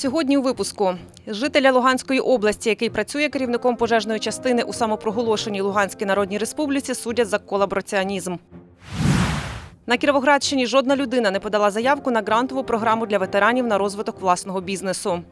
Сьогодні у випуску жителя Луганської області, який працює керівником пожежної частини у самопроголошеній Луганській Народній Республіці, судять за колабораціонізм. На Кіровоградщині жодна людина не подала заявку на грантову програму для ветеранів на розвиток власного бізнесу.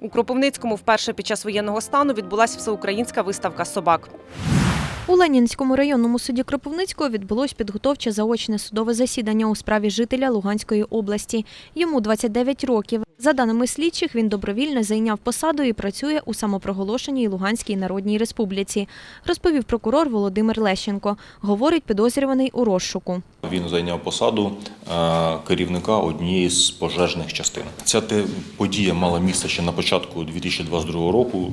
У Кропивницькому вперше під час воєнного стану відбулася всеукраїнська виставка собак. У Ленінському районному суді Кропивницького відбулось підготовче заочне судове засідання у справі жителя Луганської області. Йому 29 років. За даними слідчих, він добровільно зайняв посаду і працює у самопроголошеній Луганській Народній Республіці, розповів прокурор Володимир Лещенко. Говорить підозрюваний у розшуку. Він зайняв посаду е, керівника однієї з пожежних частин. Ця подія мала місце ще на початку 2022 року.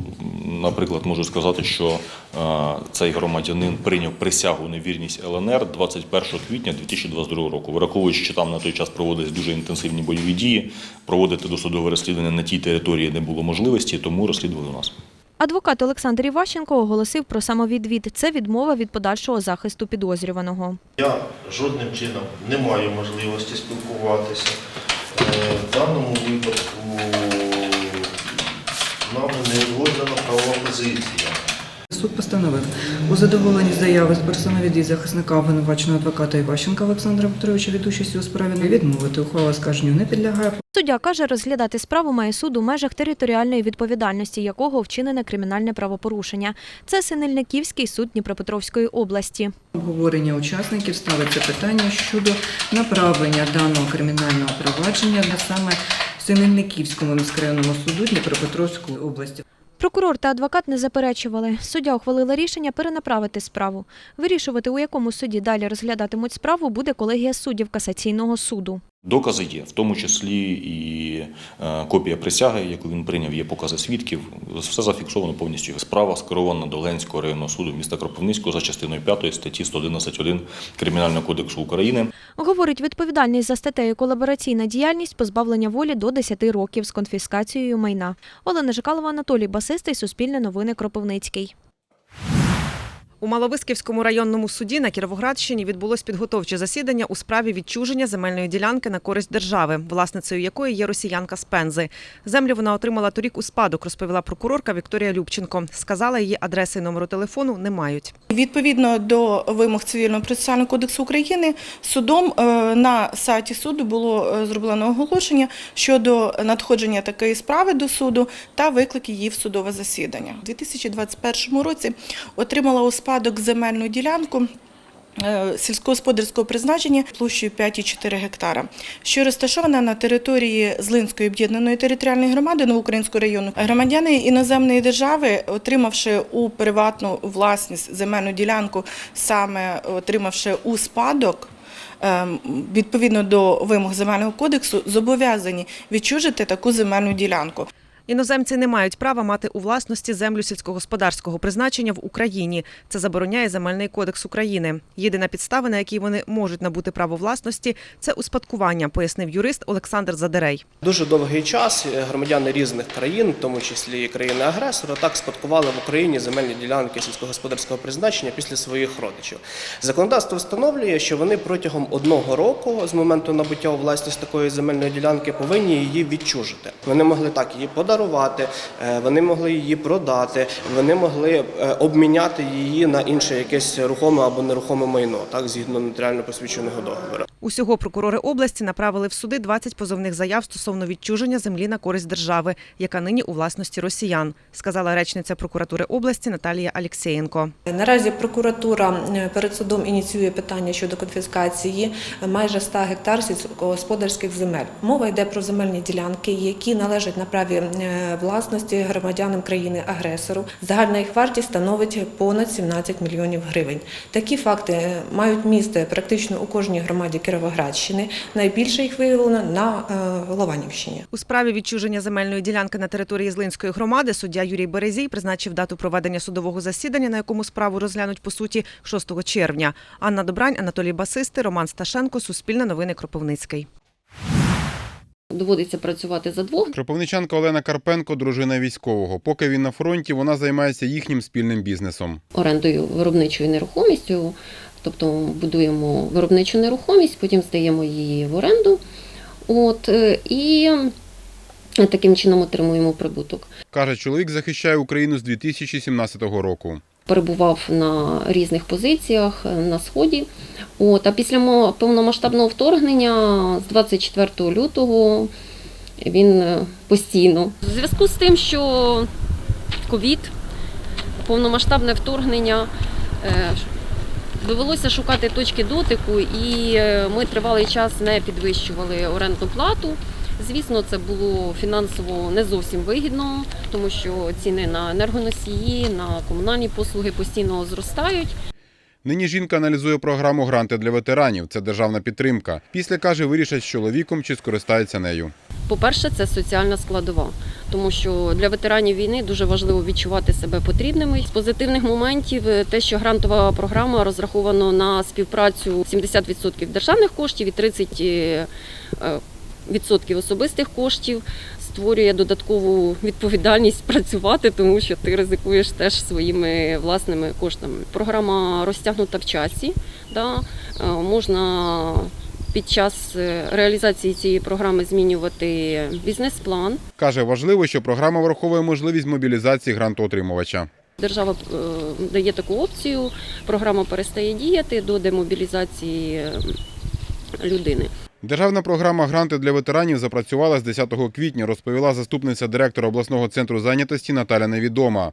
Наприклад, можу сказати, що е, цей громадянин прийняв присягу на вірність ЛНР 21 квітня 2022 року. Враховуючи, що там на той час проводились дуже інтенсивні бойові дії, проводити досудове розслідування на тій території не було можливості, тому розслідували у нас. Адвокат Олександр Іващенко оголосив про самовідвід. Це відмова від подальшого захисту підозрюваного. Я жодним чином не маю можливості спілкуватися. Е, В даному випадку нами не узгоджена правова позиція. Суд постановив у задоволенні заяви з персоновіді захисника обвинуваченого адвоката Іващенка Олександра Петровича від участі у справі не відмовити. Ухвала скарженню не підлягає. Суддя каже, розглядати справу має суд у межах територіальної відповідальності, якого вчинене кримінальне правопорушення. Це Синельниківський суд Дніпропетровської області. Обговорення учасників ставиться питання щодо направлення даного кримінального провадження на саме Синельниківському міськрайонному суду Дніпропетровської області. Прокурор та адвокат не заперечували. Суддя ухвалила рішення перенаправити справу. Вирішувати, у якому суді далі розглядатимуть справу, буде колегія суддів касаційного суду. Докази є, в тому числі і е, копія присяги, яку він прийняв, є покази свідків. Все зафіксовано повністю. Справа скерована до Ленського районного суду міста Кропивницького за частиною 5 статті 111.1 Кримінального кодексу України. Говорить, відповідальність за статтею колабораційна діяльність позбавлення волі до 10 років з конфіскацією майна. Олена Жикалова, Анатолій Басистий, Суспільне новини Кропивницький. У Маловисківському районному суді на Кіровоградщині відбулось підготовче засідання у справі відчуження земельної ділянки на користь держави, власницею якої є росіянка з Пензи. Землю вона отримала торік у спадок, розповіла прокурорка Вікторія Любченко. Сказала, її адреси і номеру телефону не мають. Відповідно до вимог Цивільного процесуального кодексу України, судом е, на сайті суду було е, зроблено оголошення щодо надходження такої справи до суду та виклик її в судове засідання. У 2021 році отримала у спадок земельну ділянку. е, Сільськогосподарського призначення площею 5,4 гектара, що розташована на території Злинської об'єднаної територіальної громади Новоукраїнського району. Громадяни іноземної держави, отримавши у приватну власність земельну ділянку, саме отримавши у спадок. ем, Відповідно до вимог земельного кодексу, зобов'язані відчужити таку земельну ділянку. Іноземці не мають права мати у власності землю сільськогосподарського призначення в Україні. Це забороняє земельний кодекс України. Єдина підстава, на якій вони можуть набути право власності, це успадкування, пояснив юрист Олександр Задерей. Дуже довгий час громадяни різних країн, в тому числі і країни-агресора, так спадкували в Україні земельні ділянки сільськогосподарського призначення після своїх родичів. Законодавство встановлює, що вони протягом одного року з моменту набуття у власність такої земельної ділянки повинні її відчужити. Вони могли так її подарувати, е, вони могли її продати, вони могли е, обміняти її на інше якесь рухоме або нерухоме майно, так згідно нотаріально посвідченого договору. Усього прокурори області направили в суди 20 позовних заяв стосовно відчуження землі на користь держави, яка нині у власності росіян, сказала речниця прокуратури області Наталія Алєксєєнко. Наразі прокуратура е, перед судом ініціює питання щодо конфіскації майже 100 гектар сільськогосподарських земель. Мова йде про земельні ділянки, які належать на праві е, власності громадянам країни-агресору. Загальна їх вартість становить понад 17 мільйонів гривень. Такі факти е, мають місце практично у кожній громаді Кіровоградщини. Найбільше їх виявлено на е, Лованівщині. У справі відчуження земельної ділянки на території Злинської громади суддя Юрій Березій призначив дату проведення судового засідання, на якому справу розглянуть по суті 6 червня. Анна Добрань, Анатолій Басисти, Роман Сташенко, Суспільне новини Кропивницький. Доводиться працювати за двох. Кропивничанка Олена Карпенко, дружина військового. Поки він на фронті, вона займається їхнім спільним бізнесом. орендою виробничою нерухомістю, тобто будуємо виробничу нерухомість, потім здаємо її в оренду. От, е, і таким чином отримуємо прибуток. Каже, чоловік захищає Україну з 2017 року. Перебував на різних позиціях е, на сході. От, а після повномасштабного вторгнення з 24 лютого він е, постійно. У зв'язку з тим, що ковід, повномасштабне вторгнення, довелося шукати точки дотику, і е, ми тривалий час не підвищували орендну плату. Звісно, це було фінансово не зовсім вигідно, тому що ціни на енергоносії, на комунальні послуги постійно зростають. Нині жінка аналізує програму гранти для ветеранів. Це державна підтримка. Після каже, вирішать з чоловіком чи скористається нею. По-перше, це соціальна складова, тому що для ветеранів війни дуже важливо відчувати себе потрібними. З позитивних моментів е, те, що грантова програма розрахована на співпрацю 70% державних коштів і 30% е, е, відсотків особистих коштів. Створює додаткову відповідальність працювати, тому що ти ризикуєш теж своїми власними коштами. Програма розтягнута в часі. Да? Можна під час е, реалізації цієї програми змінювати бізнес-план. Каже, важливо, що програма враховує можливість мобілізації грантоотримувача. Держава е, дає таку опцію. Програма перестає діяти до демобілізації е, людини. Державна програма гранти для ветеранів запрацювала з 10 квітня, розповіла заступниця директора обласного центру зайнятості Наталя Невідома.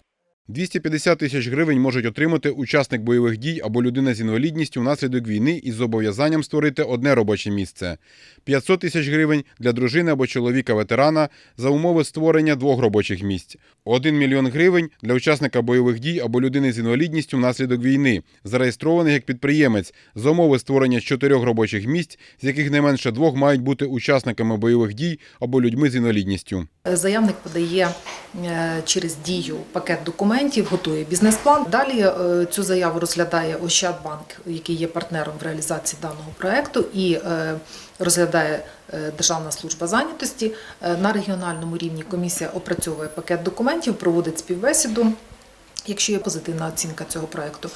250 тисяч гривень можуть отримати учасник бойових дій або людина з інвалідністю внаслідок війни із зобов'язанням створити одне робоче місце. 500 тисяч гривень для дружини або чоловіка ветерана за умови створення двох робочих місць. 1 мільйон гривень для учасника бойових дій або людини з інвалідністю внаслідок війни, зареєстрованих як підприємець за умови створення чотирьох робочих місць, з яких не менше двох мають бути учасниками бойових дій або людьми з інвалідністю. Заявник подає е, через дію пакет документів, готує бізнес-план. Далі е, цю заяву розглядає Ощадбанк, який є партнером в реалізації даного проекту, і е, розглядає е, Державна служба зайнятості. На регіональному рівні комісія опрацьовує пакет документів, проводить співбесіду. Якщо є позитивна оцінка цього проекту,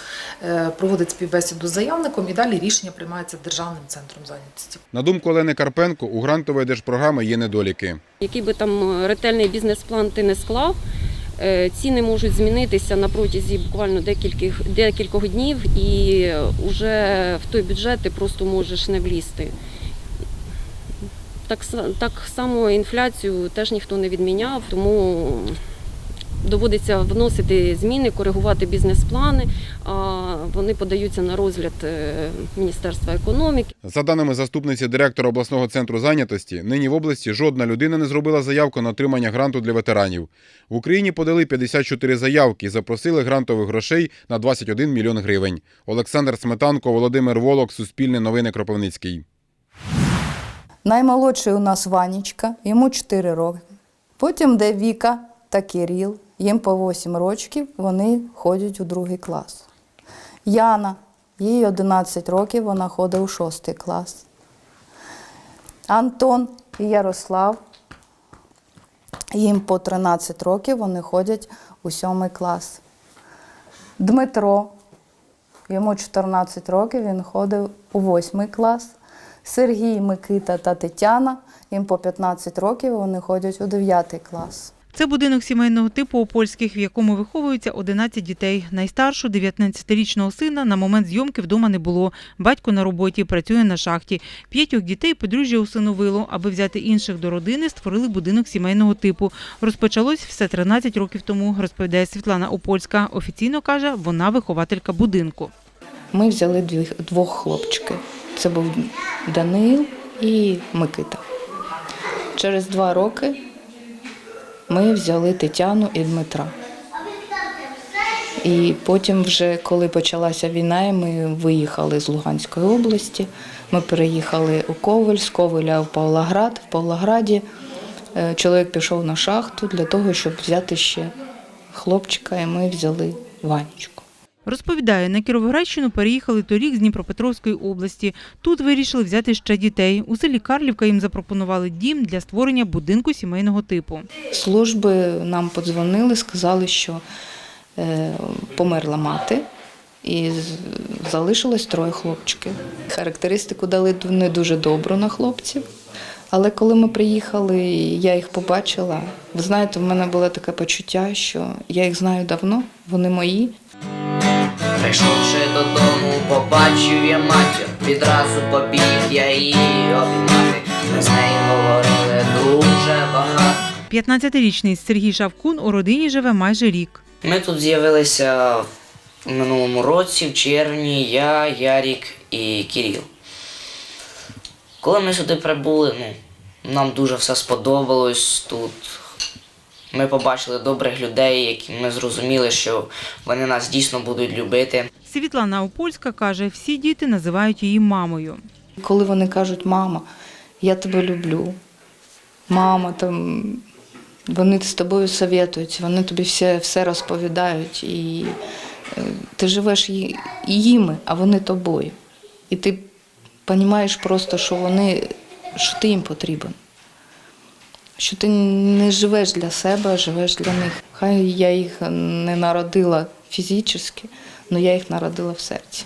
проводить співбесіду з заявником і далі рішення приймається Державним центром зайнятості. На думку Олени Карпенко, у грантової держпрограми є недоліки. Який би там ретельний бізнес-план ти не склав, ціни можуть змінитися на протязі буквально декількох, декількох днів, і вже в той бюджет ти просто можеш не влізти. Так, так само інфляцію теж ніхто не відміняв, тому доводиться вносити зміни, коригувати бізнес-плани, а вони подаються на розгляд е, Міністерства економіки. За даними заступниці директора обласного центру зайнятості, нині в області жодна людина не зробила заявку на отримання гранту для ветеранів. В Україні подали 54 заявки і запросили грантових грошей на 21 мільйон гривень. Олександр Сметанко, Володимир Волок, Суспільне новини Кропивницький. Наймолодший у нас Ванічка, йому 4 роки. Потім де Віка та Кирил, їм по 8 років, вони ходять у другий клас. Яна, їй 11 років, вона ходить у 6 клас. Антон і Ярослав, їм по 13 років, вони ходять у 7 клас. Дмитро, йому 14 років, він ходив у 8 клас. Сергій, Микита та Тетяна, їм по 15 років, вони ходять у 9 клас. Це будинок сімейного типу у польських, в якому виховуються 11 дітей. Найстаршу 19-річного сина на момент зйомки вдома не було. Батько на роботі працює на шахті. П'ятьох дітей подружжя усиновило. Аби взяти інших до родини, створили будинок сімейного типу. Розпочалось все 13 років тому, розповідає Світлана Опольська. Офіційно каже, вона вихователька будинку. Ми взяли двох хлопчиків. Це був Данил і Микита. Через два роки ми взяли Тетяну і Дмитра. І потім, вже коли почалася війна, ми виїхали з Луганської області. Ми переїхали у Ковель, з Ковеля в Павлоград. В Павлограді е, чоловік пішов на шахту для того, щоб взяти ще хлопчика, і ми взяли Ванечку. Розповідає, на Кіровоградщину переїхали торік з Дніпропетровської області. Тут вирішили взяти ще дітей. У селі Карлівка їм запропонували дім для створення будинку сімейного типу. Служби нам подзвонили, сказали, що е, померла мати і залишилось троє хлопчиків. Характеристику дали не дуже добру на хлопців, Але коли ми приїхали, я їх побачила. Ви знаєте, в мене було таке почуття, що я їх знаю давно, вони мої. Прийшовши додому, побачив я матір, відразу побіг я її обіймати. Ми з нею говорили дуже багато. 15-річний Сергій Шавкун у родині живе майже рік. Ми тут з'явилися в минулому році, в червні, я, Ярік і Кіріл. Коли ми сюди прибули, ну, нам дуже все сподобалось тут. Ми побачили добрих людей, які ми зрозуміли, що вони нас дійсно будуть любити. Світлана Опольська каже, всі діти називають її мамою. Коли вони кажуть, мама, я тебе люблю, мама, там, вони з тобою советують, вони тобі все, все розповідають, і е, ти живеш їми, а вони тобою. І ти розумієш просто, що вони, що ти їм потрібен. Що ти не живеш для себе, а живеш для них. Хай я їх не народила фізично, але я їх народила в серці.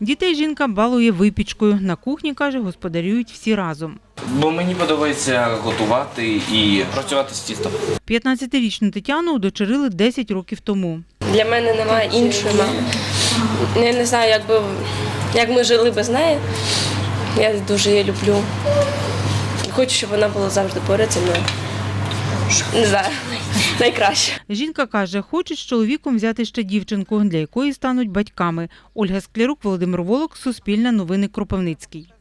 Дітей жінка балує випічкою. На кухні, каже, господарюють всі разом. Бо мені подобається готувати і працювати з тістом. 15-річну Тетяну удочерили 10 років тому. Для мене немає іншої мами. Я не знаю, як, би, як ми жили без неї. Я дуже її люблю. Хочу, щоб вона була завжди поряд зі мною. Не знаю, найкраще. Жінка каже, хочуть з чоловіком взяти ще дівчинку, для якої стануть батьками. Ольга Склярук, Володимир Волок, Суспільне новини Кропивницький.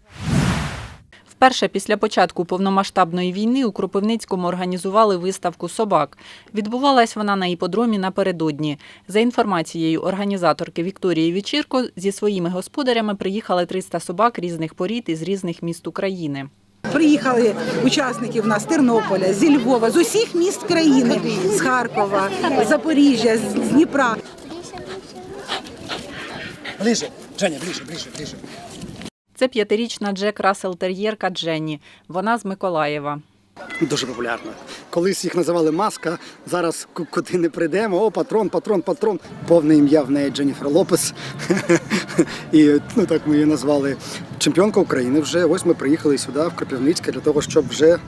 Вперше після початку повномасштабної війни у Кропивницькому організували виставку собак. Відбувалась вона на іподромі напередодні. За інформацією організаторки Вікторії Вічірко, зі своїми господарями приїхали 300 собак різних порід із різних міст України. Приїхали учасники в нас з Тернополя, зі Львова, з усіх міст країни, з Харкова, з Запоріжжя, з Дніпра. Ближе, Женя, ближе, ближе, ближе. Це п'ятирічна Джек Рассел Тер'єрка Дженні. Вона з Миколаєва. Дуже популярна. Колись їх називали маска. Зараз куди не прийдемо. О, патрон, патрон, патрон. Повне ім'я в неї Дженніфер Лопес. І ну так ми її назвали. Чемпіонка України. Вже ось ми приїхали сюди, в Кропивницьке, для того, щоб вже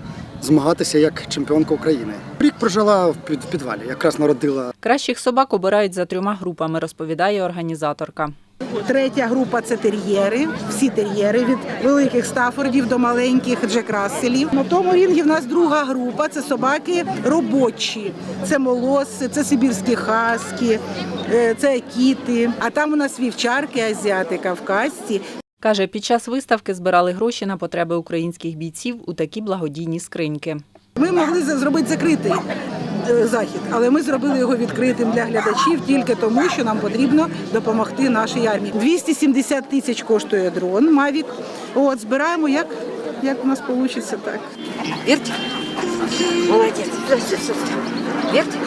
змагатися як чемпіонка України. Рік прожила в підвалі, якраз народила Кращих собак обирають за трьома групами, розповідає організаторка. Третя група це тер'єри, всі тер'єри від великих стафордів до маленьких джек-расселів. На тому рінгі в нас друга група це собаки робочі. Це молоси, це сибірські хаски, е, це кіти. А там у нас вівчарки, азіати, кавказці. Каже, під час виставки збирали гроші на потреби українських бійців у такі благодійні скриньки. Ми могли зробити закритий захід, але ми зробили його відкритим для глядачів тільки тому, що нам потрібно допомогти нашій армії. 270 тисяч коштує дрон Мавік. От збираємо як, як у нас вийде так. Вертик. Молодец. Все, все, все. Вертик.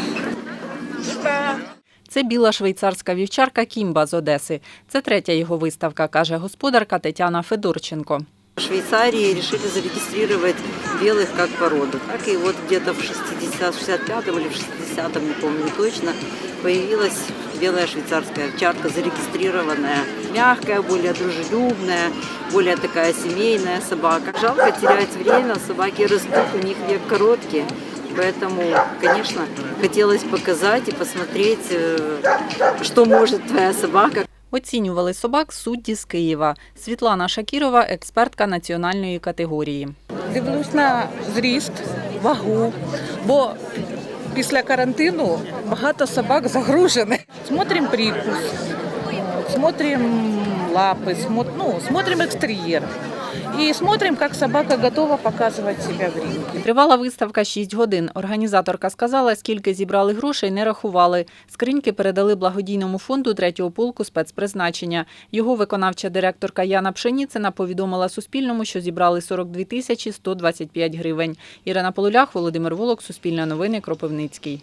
Це біла швейцарська вівчарка Кімба з Одеси. Це третя його виставка, каже господарка Тетяна Федорченко. В Швейцарии решили зарегистрировать белых как породу. Так и вот где-то в 60, 65-м или в 60-м, не помню точно, появилась белая швейцарская овчарка, зарегистрированная. Мягкая, более дружелюбная, более такая семейная собака. Жалко терять время, собаки растут, у них век короткий. Поэтому, конечно, хотелось показать и посмотреть, э, что может твоя собака. Оцінювали собак судді з Києва. Світлана Шакірова, експертка національної категорії. Дивлюсь на зріст, вагу, бо після карантину багато собак загружені. Смотрим прикус, смотрим лапи, ну, смотрим экстерьер. И смотрим, как собака готова показывать себя в ринге. Тривала виставка 6 годин. Організаторка сказала, скільки зібрали грошей, не рахували. Скриньки передали благодійному фонду третього полку спецпризначення. Його виконавча директорка Яна Пшеніцина повідомила Суспільному, що зібрали 42 тисячі 125 гривень. Ірина Полулях, Володимир Волок, Суспільне новини, Кропивницький.